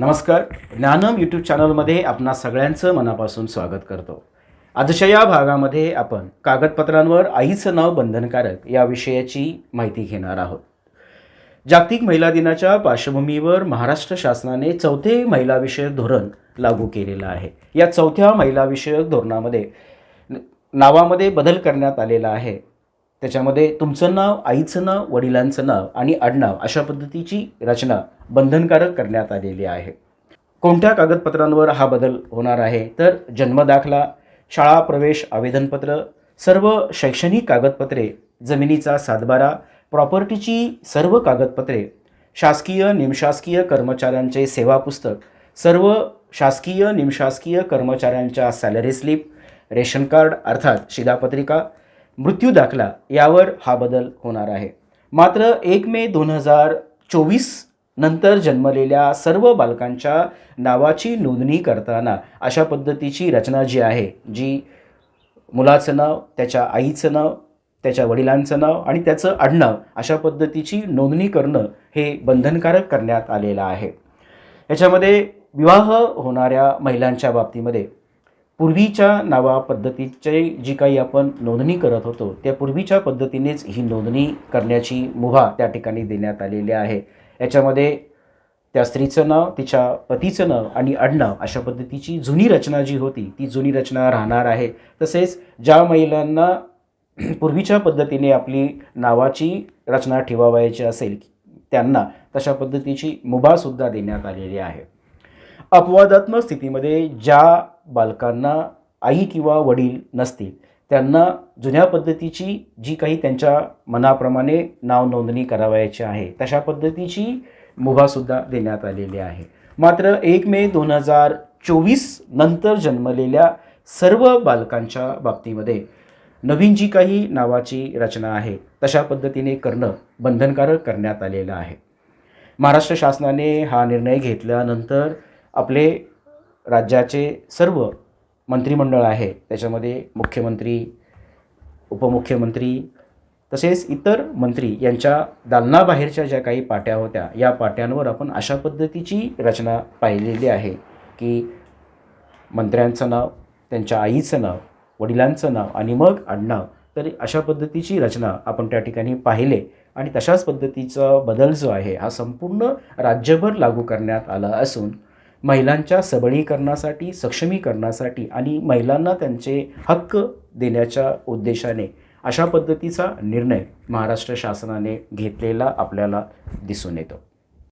नमस्कार. ज्ञानम यूट्यूब चॅनलमध्ये आपणा सगळ्यांचं मनापासून स्वागत करतो. आजच्या या भागामध्ये आपण कागदपत्रांवर आईचं नाव बंधनकारक या विषयाची माहिती घेणार आहोत. जागतिक महिला दिनाच्या पार्श्वभूमीवर महाराष्ट्र शासनाने चौथे महिलाविषयक धोरण लागू केलेलं आहे. या चौथ्या महिलाविषयक धोरणामध्ये नावामध्ये बदल करण्यात आलेला आहे. त्याच्यामध्ये तुमचं नाव आईचं नाव वडिलांचं नाव आणि आडनाव अशा पद्धतीची रचना बंधनकारक करण्यात आलेली आहे. कोणत्या कागदपत्रांवर हा बदल होणार आहे? तर जन्मदाखला शाळा प्रवेश आवेदनपत्र सर्व शैक्षणिक कागदपत्रे जमिनीचा सातबारा प्रॉपर्टीची सर्व कागदपत्रे शासकीय निमशासकीय कर्मचाऱ्यांचे सेवा पुस्तक सर्व शासकीय निमशासकीय कर्मचाऱ्यांच्या सॅलरी स्लिप रेशन कार्ड अर्थात शिधापत्रिका मृत्यू दाखला यावर हा बदल होणार आहे. मात्र एक मे दोन हजार चोवीस नंतर जन्मलेल्या सर्व बालकांच्या नावाची नोंदणी करताना अशा पद्धतीची रचना जी आहे जी मुलाचं नाव त्याच्या आईचं नाव त्याच्या वडिलांचं नाव आणि त्याचं आडनाव अशा पद्धतीची नोंदणी करणं हे बंधनकारक करण्यात आलेलं आहे. याच्यामध्ये विवाह होणाऱ्या महिलांच्या बाबतीमध्ये पूर्वीच्या नावा पद्धतीचे जी काही आपण नोंदणी करत होतो त्या पूर्वीच्या पद्धतीनेच ही नोंदणी करण्याची मुभा त्या ठिकाणी देण्यात आलेली आहे. याच्यामध्ये त्या स्त्रीचं नाव तिच्या पतीचं नाव आणि आडनाव अशा पद्धतीची जुनी रचना जी होती ती जुनी रचना राहणार आहे. तसेच ज्या महिलांना पूर्वीच्या पद्धतीने आपली नावाची रचना ठेवावायची असेल त्यांना तशा पद्धतीची मुभासुद्धा देण्यात आलेली आहे. अपवादात्मक स्थितीमध्ये ज्या बालकांना आई किंवा वडील नसतील त्यांना जुन्या पद्धतीची जी काही त्यांच्या मनाप्रमाणे नाव नोंदणी करावयाची आहे तशा पद्धतीची मुभासुद्धा देण्यात आलेली आहे. मात्र एक मे दोन हजार चोवीस नंतर जन्मलेल्या सर्व बालकांच्या बाबतीमध्ये नवीन जी काही नावाची रचना आहे तशा पद्धतीने करणं बंधनकारक करण्यात आलेलं आहे. महाराष्ट्र शासनाने हा निर्णय घेतल्यानंतर आपले राज्याचे सर्व मंत्रिमंडळ आहे त्याच्यामध्ये मुख्यमंत्री उपमुख्यमंत्री तसेच इतर मंत्री यांच्या दालनाबाहेरच्या ज्या काही पाट्या होत्या या पाट्यांवर आपण अशा पद्धतीची रचना पाहिलेली आहे की मंत्र्यांचं नाव त्यांच्या आईचं नाव वडिलांचं नाव आणि मग आडनाव तर अशा पद्धतीची रचना आपण त्या ठिकाणी पाहिले आणि तशाच पद्धतीचा बदल जो आहे हा संपूर्ण राज्यभर लागू करण्यात आला असून महिलांच्या सबलीकरणासाठी सक्षमीकरणासाठी आणि महिलांना त्यांचे हक्क देण्याच्या उद्देशाने अशा पद्धतीचा निर्णय महाराष्ट्र शासनाने घेतलेला आपल्याला दिसून येतो.